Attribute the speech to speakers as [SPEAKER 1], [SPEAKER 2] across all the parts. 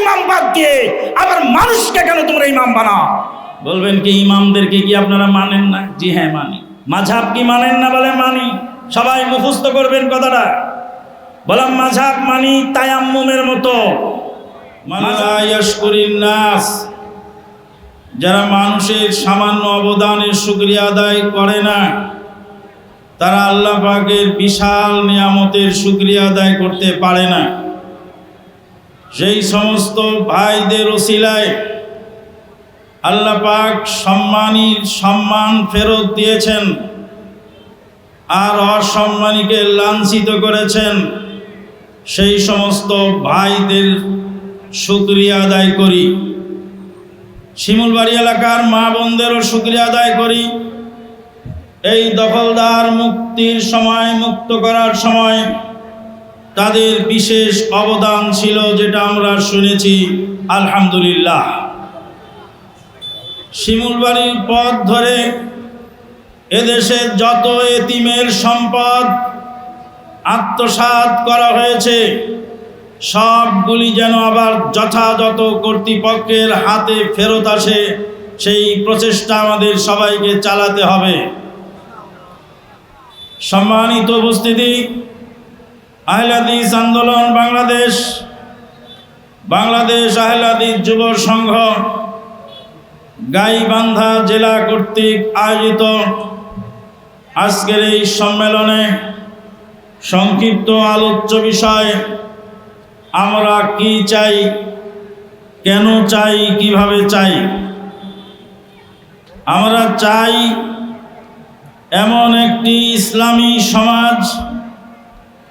[SPEAKER 1] ইমাম বাদ দিয়ে আবার মানুষকে কেন তোমরা ইমাম বানাও? বলবেন কি, ইমামদেরকে কি আপনারা মানেন না? জি হ্যাঁ মানি। মাঝাব কি মানেন না বলে মানি? সবাই মুখস্থ করবেন কথাটা। বললাম মাঝাব মানি তায়াম্মুমের মতো। নাস। যারা মানুষের সামান্য অবদানের শুক্রিয়া আদায় করে না, তারা আল্লাহ পাকের বিশাল নিয়ামতের শুক্রিয়া আদায় করতে পারে না। সেই সমস্ত ভাইদের ওসিলায় আল্লাহ পাক সম্মানীর সম্মান ফেরত দিয়েছেন আর অসম্মানীকে লাঞ্ছিত করেছেন, সেই সমস্ত ভাইদের শুক্রিয়া আদায় করি। শিমুলবাড়ি এলাকার মা বোনদেরও শুক্রিয়া আদায় করি। এই দখলদার মুক্তির সময়, মুক্ত করার সময় তাদের বিশেষ অবদান ছিল যেটা আমরা শুনেছি, আলহামদুলিল্লাহ। শিমুলবাড়ির পথ ধরে এদেশের যত এতিমের সম্পদ আত্মসাৎ করা হয়েছে, সবগুলি যেন আবার যথাযথ কর্তৃপক্ষের হাতে ফেরত আসে, সেই প্রচেষ্টা আমাদের সবাইকে চালাতে হবে। সম্মানিত উপস্থিতি আহলাদিস আন্দোলন বাংলাদেশ বাংলাদেশ আহলাদিস যুব সংঘ, গাইবান্ধা জেলা কর্তৃক আয়োজিত আজকের এই সম্মেলনে সংক্ষিপ্ত আলোচ্য বিষয়, আমরা কি চাই, কেন চাই, কীভাবে চাই? আমরা চাই এমন একটি ইসলামী সমাজ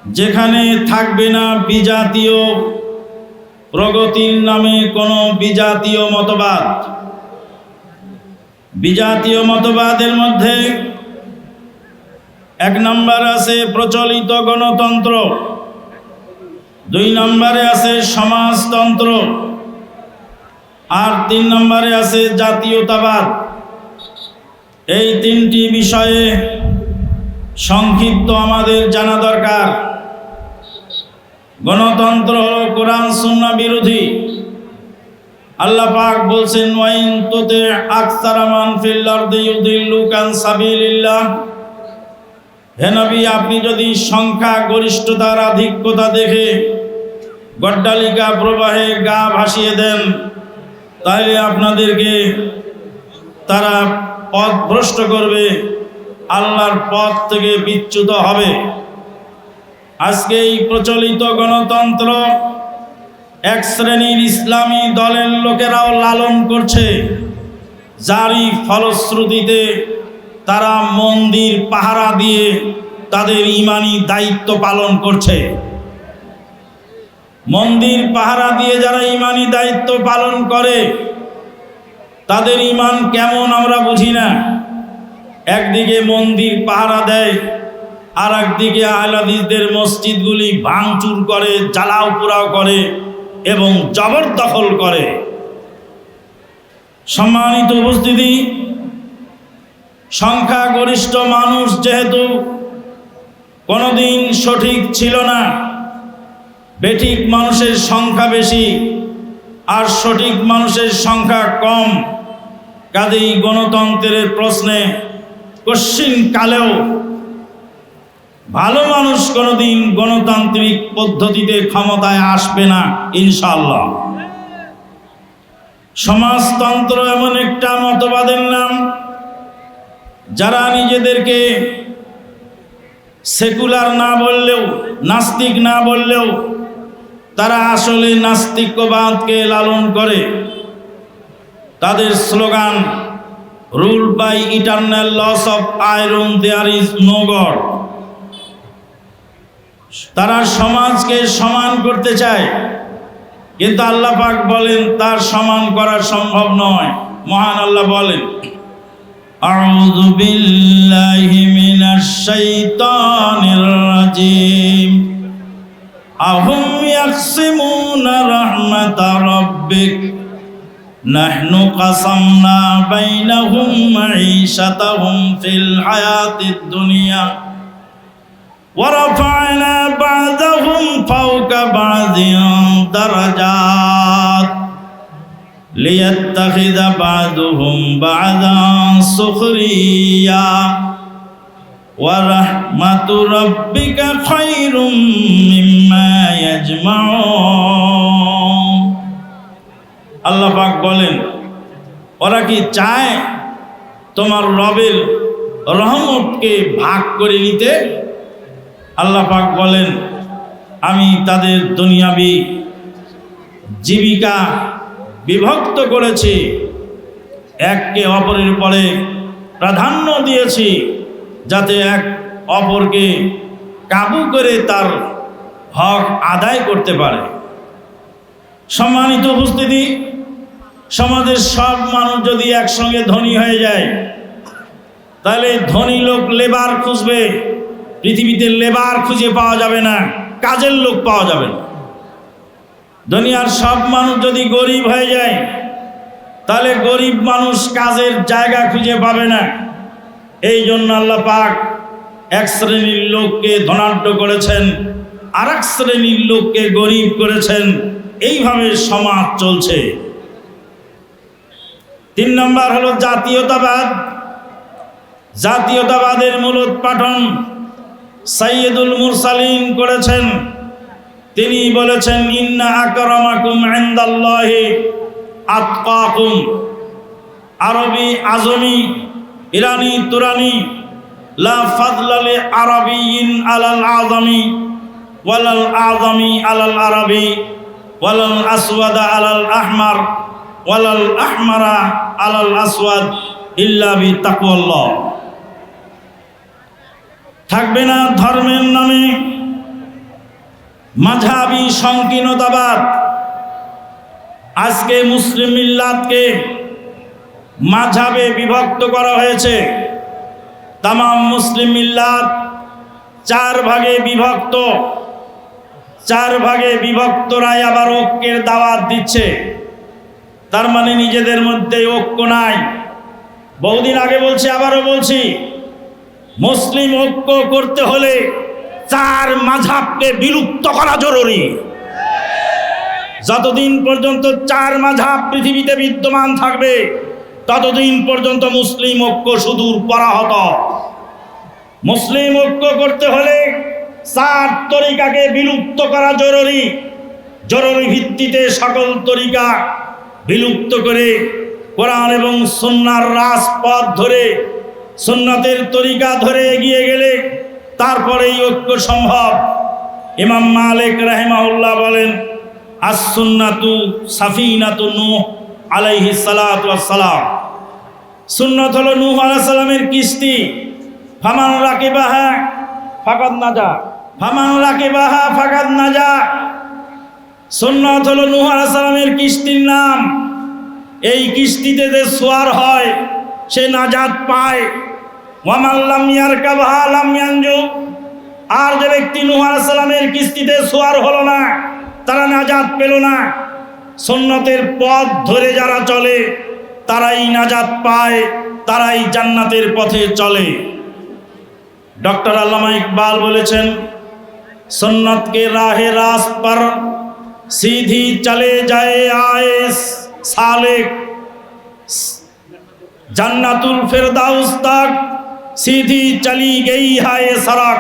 [SPEAKER 1] যেখানে থাকবে না বিজাতীয় প্রগতির নামে কোনো বিজাতীয় মতবাদ। বিজাতীয় মতবাদের মধ্যে এক নম্বর আছে প্রচলিত গণতন্ত্র, দুই নম্বরে আছে সমাজতন্ত্র, আর তিন নম্বরে আছে জাতীয়তাবাদ। এই তিনটি বিষয়ে সংক্ষিপ্ত আমাদের জানা দরকার। গণতন্ত্র হল কোরআন সুন্না বিরোধী। আল্লাহ পাক বলছেন, ওয়াইন তোতে আকসারামান ইউদিল্লুকান সাবিলিল্লাহ। হে নবী, আপনি যদি সংখ্যা, গরিষ্ঠতার আধিক্যতা দেখে গড্ডালিকা প্রবাহে গা ভাসিয়ে দেন, তাহলে আপনাদেরকে তারা পথ ভ্রষ্ট করবে, আল্লাহর পথ থেকে বিচ্যুত হবে। আজকে এই প্রচলিত গণতন্ত্র এক শ্রেণির ইসলামী দলের লোকেরাও লালন করছে। যারই ফলশ্রুতিতে তারা মন্দির পাহারা দিয়ে তাদের ইমানি দায়িত্ব পালন করছে। মন্দির পাহারা দিয়ে যারা ইমানি দায়িত্ব পালন করে, তাদের ইমান কেমন আমরা বুঝি না। একদিকে মন্দির পাহারা দেয় আর একদিকে আহলাদিসদের মসজিদগুলি ভাঙচুর করে, জ্বালাও পোড়াও করে এবং জবরদখল করে। সম্মানিত উপস্থিতি, সংখ্যাগরিষ্ঠ মানুষ যেহেতু কোনোদিন সঠিক ছিল না, বেঠিক মানুষের সংখ্যা বেশি আর সঠিক মানুষের সংখ্যা কম, কাজেই গণতন্ত্রের প্রশ্নে কশ্চিন কালেও ভালো মানুষ কোনোদিন গণতান্ত্রিক পদ্ধতিতে ক্ষমতায় আসবে না ইনশাল্লাহ সমাজতন্ত্র এমন একটা মতবাদের নাম, যারা নিজেদেরকে সেকুলার না বললেও, নাস্তিক না বললেও, তারা আসলে নাস্তিক্যবাদকে লালন করে। তাদের slogan rule by eternal loss of iron there is no god তারা সমাজকে সমান করতে চায় কিন্তু আল্লাহ পাক বলেন তার সমান করা সম্ভব নয় মহান আল্লাহ বলেন أعوذ بالله من الشيطان الرجيم أهم يقسمون رحمة ربك نحن قسمنا بينهم معيشتهم في الحياة الدنيا ورفعنا بعضهم فوق بعض درجات ليتخذ بعضهم بعضا سخريا ورحمة ربك خير مما يجمعون আল্লাহ পাক বলেন ওরা কি চায় তোমার রবের রহমতকে ভাগ করে নিতে আল্লাহ পাক বলেন, আমি তাদের দুনিয়াবি জীবিকা বিভক্ত করেছি এককে অপরের পরে প্রাধান্য দিয়েছি, যাতে এক অপরকে কাবু করে তার হক আদায় করতে পারে। সম্মানিত উপস্থিতি, সমাজের সব মানুষ যদি একসঙ্গে ধনী হয়ে যায়, তাহলে ধনী লোক লেবার খুঁজবে। পৃথিবীতে লেবার খুঁজে পাওয়া যাবে না, কাজের লোক পাওয়া যাবে না। দুনিয়ার সব মানুষ যদি গরিব হয়ে যায়, তাহলে গরিব মানুষ কাজের জায়গা খুঁজে পাবে না। এই জন্য আল্লাহ পাক এক শ্রেণির লোককে ধনাঢ্য করেছেন আর এক শ্রেণির লোককে গরিব করেছেন। এইভাবে সমাজ চলছে। তিন নম্বর হলো জাতীয়তাবাদ। জাতীয়তাবাদের মূলোৎপাটন সাইয়দুল মুরসালিন করেছেন। তিনি বলেছেন, ইন্না আকরামাকুম ইনদাল্লাহি আতকাকুম। আরবি আজমি, ইরানি তুরানি, লা ফাদলালে আরবিয়িন আলাল আজমি ওয়ালাল আজমি আলাল আরবি ওয়ালাল আসওয়াদা আলাল আহমার ওয়ালাল আহমারা আলাল আসওয়াদ ইল্লা বি তাকওয়াল্লাহ থাকবে না ধর্মের নামে। মাঝাবি সংকীর্ণতাবাদ। আজকে মুসলিম মিল্লাতকে মাঝাবে বিভক্ত করা হয়েছে। তাম মুসলিম মিল্লাত চার ভাগে বিভক্ত। চার ভাগে বিভক্তরাই আবার ঐক্যের দাওয়াত দিচ্ছে। তার মানে নিজেদের মধ্যে ঐক্য নাই। বহুদিন আগে বলছি, আবারও বলছি মুসলিম ঐক্য করতে হলে চার মাঝাবকে বিলুপ্ত করা জরুরি। যতদিন পর্যন্ত চার মাঝাব পৃথিবীতে বিদ্যমান থাকবে, ততদিন পর্যন্ত মুসলিম ঐক্য সুদূর পরাহত। মুসলিম ঐক্য করতে হলে চার তরিকাকে বিলুপ্ত করা জরুরি। জরুরি ভিত্তিতে সকল তরিকা বিলুপ্ত করে কোরআন এবং সন্ন্যার রাজপথ ধরে সুন্নাতের তরিকা ধরে এগিয়ে গেলে তারপরেই ঐক্য সম্ভব। ইমাম মালিক রাহেমাউল্লাহ বলেন আসুন্নাতু সাফিনাতু নূহ আলাইহি সালাম সুন্নত হলো নূহ আলাইহিস সালামের কিস্তি। ফামান রাকিবাহা ফাকাদ নাজা। ফামান রাকিবাহা ফাকাদ নাজা। সুন্নত হলো নূহ আলাইহিস সালামের কিস্তির নাম। এই কিস্তিতে যে সোয়ার হয়, সে নাজাত পায়। ওয়ামাল্লাম ইয়ারকাব আলাম ইয়ানজু। আর যে ব্যক্তি নূহ কিস্তিতে সোয়ার হলো না, তারা নাজাত পেল না। সন্ন্যতের পথ ধরে যারা চলে, তারাই নাজাত পায়, তারাই জান্নাতের পথে চলে। ডক্টর আল্লামা ইকবাল বলেছেন সন্ন্যতকে রাহে রাস পর সিধি চলে যায় আয়েস সালেক। জান্নাতুল ফেরদাউস তাক সিধি চলি গই হায় সড়ক।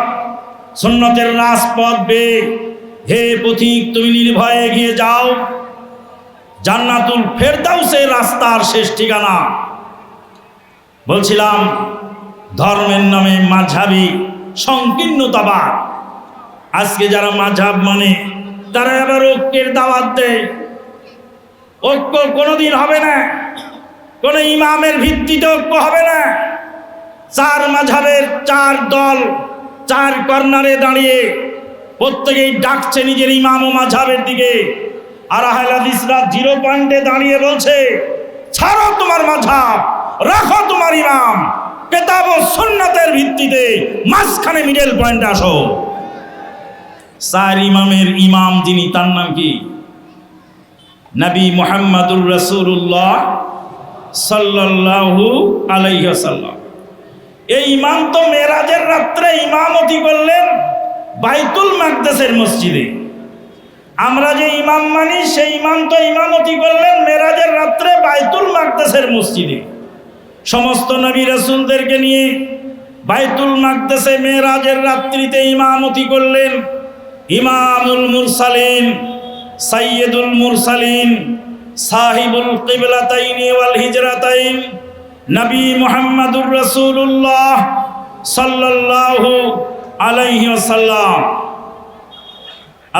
[SPEAKER 1] সুন্নতের রাজপথ বে। হে পথিক, তুমি নির্ভয়ে এগিয়ে যাও। জান্নাতুল ফেরদাউসের রাস্তার শেষ ঠিকানা। বলছিলাম, ধর্মের নামে মাঝাবি সংকীর্ণতাবাদ। আজকে যারা মাঝাব মানে তারা আবার ঐক্যের দাওয়াত দেয়। ঐক্য কোনোদিন হবে না। কোনো ইমামের ভিত্তিতে ঐক্য হবে না। চার মাঝাবের চার দল, চার কর্নারে দাঁড়িয়ে প্রত্যেকেই ডাকছে নিজের ইমাম ও মাঝাবের দিকে। আর আহলাদিসরা জিরো পয়েন্টে দাঁড়িয়ে বলছে, ছাড়ো তোমার মাঝাব, রাখো তোমার ইমাম, কেতাব ও সুন্নাতের ভিত্তিতে মাঝখানে মিডল পয়েন্টে আসো। চার ইমামের ইমাম যিনি, তার নাম কি? নবী মোহাম্মদুর রসুল্লাহ সাল্লাল্লাহু আলাইহাল্লাম এই ইমাম তো মেরাজের রাত্রে ইমামতি করলেন বাইতুল মাকদাসের মসজিদে। আমরা যে ইমাম মানি, সেই ইমাম তো ইমামতি করলেন মেরাজের রাত্রে বাইতুল মাকদেসের মসজিদে। সমস্ত নবী রাসূলদেরকে নিয়ে বাইতুল মাকদেসে মেরাজের রাত্রিতে ইমামতি করলেন ইমামুল মুরসালিন সাইয়েদুল মুরসালিন, সাহিবুল কিবলাতাইন ওয়াল হিজরাতাইন নবী মুহাম্মদুর রাসূলুল্লাহ সাল্লাল্লাহু আলাইহি ওয়াসাল্লাম।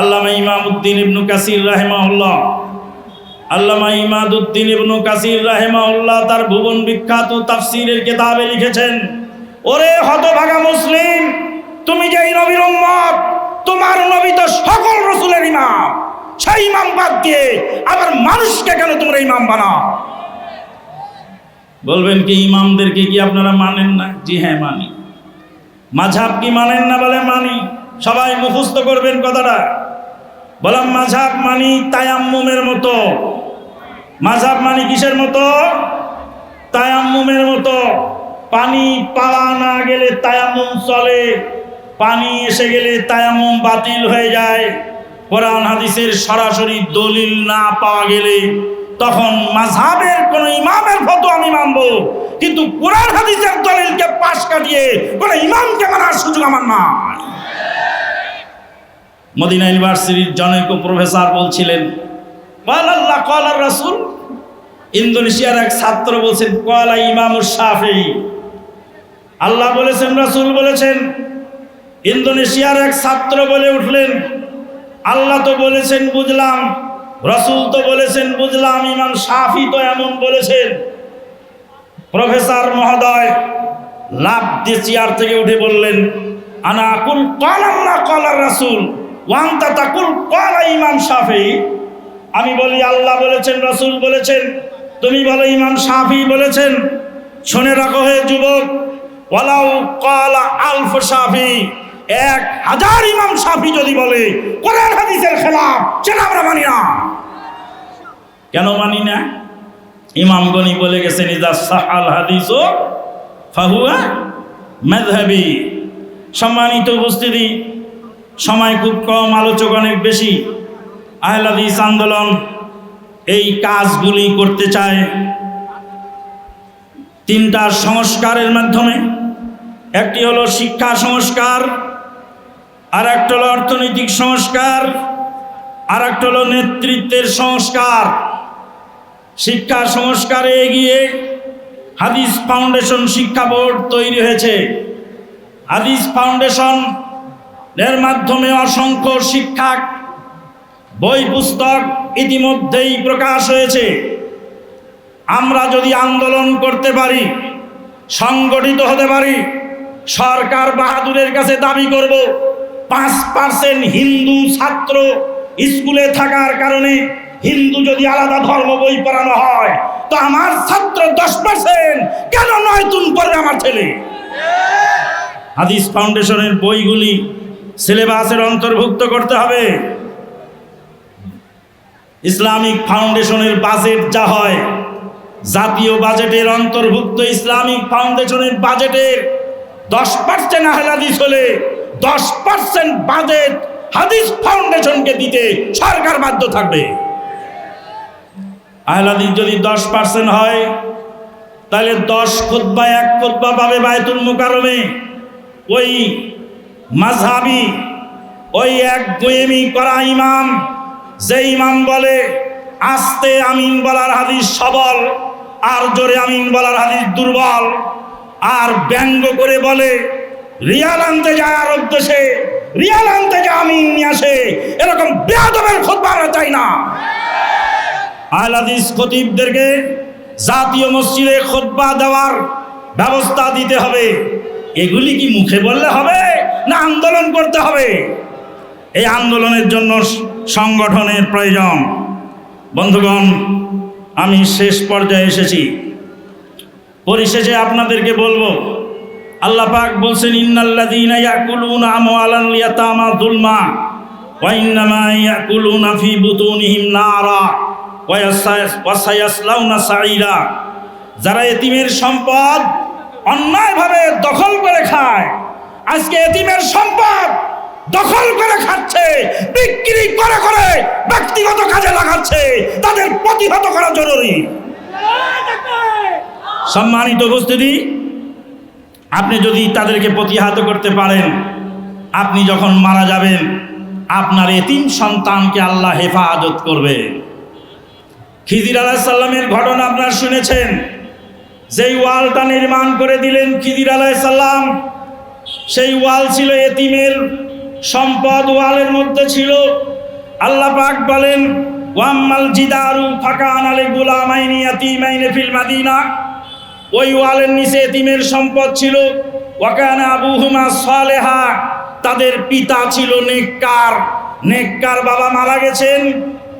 [SPEAKER 1] আল্লামা ইমামউদ্দিন ইবনু কাসির রাহিমাহুল্লাহ। আল্লামা ইমাদউদ্দিন ইবনু কাসির রাহিমাহুল্লাহ তার ভুবন বিখ্যাত তাফসীরের কিতাবে লিখেছেন, ওরে হতভাগা মুসলিম, তুমি যেই নবীর উম্মত, তোমার নবী তো সকল রসুলের ইমাম। সেই ইমাম বাদ দিয়ে আবার মানুষকে কেন তোমরা ইমাম বানাও? বলবেন কি, ইমামদেরকে কি আপনারা মানেন না? জি হ্যাঁ মানি। মাঝাব কি মানেন না বলে মানি? সবাই মুখস্থ করবেন কথাটা। বললাম মাঝাব মানি তায়াম্মুমের মতো। মাঝাব মানি কিসের মতো? তায়াম্মুমের মতো। পানি পাওয়া না গেলে তায়াম্মুম চলে। পানি এসে গেলে তায়াম্মুম বাতিল হয়ে যায়। কোরআন হাদিসের সরাসরি দলিল না পাওয়া গেলে তখন মাঝহাবের কোন ইমামের ফটো আমি মানবো। কিন্তু কোরআন হাদিসের দলিলকে পাশ কাটিয়ে কোন ইমামকে মানার সুযোগ আমার না মদিনা ইউনিভার্সিটির জনৈক প্রফেসর বলছিলেন কল আল্লাহ রাসুল। ইন্দোনেশিয়ার এক ছাত্র বলছেন কলা ইমাম শাফি। আল্লাহ বলেছেন, রাসুল বলেছেন, ইন্দোনেশিয়ার এক ছাত্র বলে উঠলেন, আল্লাহ তো বলেছেন, বুঝলাম। রসুল তো বলেছেন, বুঝলাম, ইমাম সাফি তো এমন বলেছেন। প্রফেসর মহোদয় লাভ দিয়ে চেয়ার থেকে উঠে বললেন, আনা আকুল কল আল্লাহ কল আর রাসুল ওয়ান্তা তাকুল কল ইমাম শাফি? আমি বলি, আল্লাহ বলেছেন, রসুল বলেছেন, তুমি বলো ইমাম শাফি বলেছেন? শুনে রাখো হে যুবক, ওয়ালাউ কলা আলফ শাফি। এক হাজার ইমাম সাফি যদি বলে, কোরআন হাদিসের খেলাফ, সেটা আমরা মানি না। কেন মানি না? ইমামগনি বলে গেছেন, ইদা সাহাল হাদিস ও ফাহুয়া মেধহাবি সম্মানিত উপস্থিতি, সময় খুব কম আলোচক অনেক বেশি আহলাদিস আন্দোলন এই কাজগুলি করতে চায় তিনটা সংস্কারের মাধ্যমে। একটি হলো শিক্ষা সংস্কার আর একটা হলো অর্থনৈতিক সংস্কার আর একটা হলো নেতৃত্বের সংস্কার। শিক্ষা সংস্কারে এগিয়ে হাদিস ফাউন্ডেশন শিক্ষা বোর্ড তৈরি হয়েছে। হাদিস ফাউন্ডেশন এর মাধ্যমে অসংখ্য শিক্ষা বই, পুস্তক ইতিমধ্যেই প্রকাশ হয়েছে। আমরা যদি আন্দোলন করতে পারি, সংগঠিত হতে পারি, সরকার বাহাদুরের কাছে দাবি করব পাঁচ পার্সেন্ট হিন্দু ছাত্র স্কুলে থাকার কারণে হিন্দু যদি আলাদা ধর্ম বই পড়ানো হয়, তো আমার ছাত্র দশ পার্সেন্ট কেন নয় তুন পড়বে আমার ছেলে? হাদিস ফাউন্ডেশনের বইগুলি সিলেবাসের অন্তর্ভুক্ত করতে হবে। ইসলামিক ফাউন্ডেশনের বাজেট যা হয়, জাতীয় বাজেটের অন্তর্ভুক্ত ইসলামিক ফাউন্ডেশনের বাজেটের দশ পার্সেন্ট হাদিস হলে দশ পার্সেন্ট বাজেট হাদিস ফাউন্ডেশনকে দিতে সরকার বাধ্য থাকবে। আহলাদিস যদি দশ পার্সেন্ট হয়, তাহলে দশ খুদ্া এক খুদ্া পাবে বায়তুল মুকারমে ওই মাঝহাবি ওই এক গোয়েমি করা ইমাম যে ইমাম বলে, আস্তে আমিন বলার হাদিস সবল, আর জোরে আমিন বলার হাদিস দুর্বল, আর ব্যঙ্গ করে বলে রিয়াল আনতে যায় আরব দেশে রিয়াল আনতে যায় নিয়ে আসে। এরকম বেয়াদবের খোঁজ আমরা চাই না। আহলাদিস খতিবদেরকে জাতীয় মসজিদে খোদবা দেওয়ার ব্যবস্থা দিতে হবে। এগুলি কি মুখে বললে হবে না আন্দোলন করতে হবে? এই আন্দোলনের জন্য সংগঠনের প্রয়োজন। বন্ধুগণ, আমি শেষ পর্যায়ে এসেছি। পরিশেষে আপনাদেরকে বলব আল্লাহ পাক বলছেন, ইন্নাল্লাযীনা ইয়াকুলুনা আমওয়ালাল ইয়াতামা যুলমা ওয়া ইন্নামা ইয়াকুলুনা ফি বুতুনিহিম নারা ওয়া সায়াসলাউনা সাঈরা। যারা এতিমের সম্পদ অন্যায়ভাবে দখল করে খায়, আজকে এতিমের সম্পদ দখল করে খাচ্ছে, বিক্রি করে করে ব্যক্তিগত কাজে লাগাচ্ছে, তাদের প্রতিহত করা জরুরি। সম্মানিত উপস্থিতি আপনি যদি তাদেরকে প্রতিহত করতে পারেন, আপনি যখন মারা যাবেন, আপনার এতিম সন্তানকে আল্লাহ হেফাজত করবে। খিদির আলাহ সাল্লামের ঘটনা আপনারা শুনেছেন। যেই ওয়ালটা নির্মাণ করে দিলেন খিদির আলাহ সাল্লাম সেই ওয়াল ছিল এতিমের, সম্পদ ওয়ালের মধ্যে ছিল। আল্লাহ পাক বলেন, ওয়াম্মাল জিদারু ফাঁকা আনালে গুলামাইনি ইয়াতিমাইনে ফিল মাদিনা। ওই ওয়ালের নিচে এতিমের সম্পদ ছিল। ওয়াকানা আবুহুমা সালেহা, তাদের পিতা ছিল নেককার। নেককার বাবা মারা গেছেন,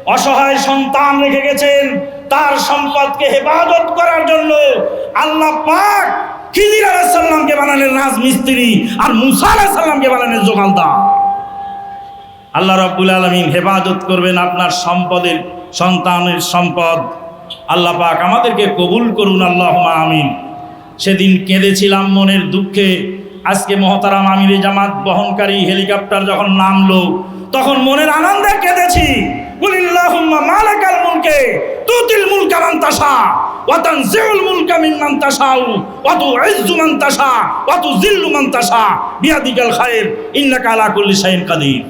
[SPEAKER 1] অসহায় সন্তান রেখে গেছেন। তার সম্পদকে হেফাজত করার জন্য আল্লাহ পাক খিদির আলাইহিস সালামকে বানালেন রাজমিস্ত্রি আর মুসা আলাইহিস সালামকে বানালেন জোগালদার। আল্লাহ রাব্বুল আলামিন হেফাজত করবেন আপনার সম্পদের, সন্তানের সম্পদ। আল্লাহ পাক আমাদেরকে কবুল করুন আল্লাহ আমিন। সেদিন কেঁদেছিলাম মনের দুঃখে। আজকে মহতারাম আমিরে জামাত বহনকারী হেলিকপ্টার যখন নামলো, তখন মনের আনন্দে কেঁদেছি। কুলিল্লাহুম্মা মালাকাল মুলকে, তুতিল মুলকা তাশা, ওয়া তানজিউল মুলকা মিম্মান তাশাউ, ওয়া তুইজ্জু তাশা, ওয়া তুযিল্লু তাশা, বিয়াদিকাল খায়র ইন্নাকা আলা কুল্লি শাইইন কাদির।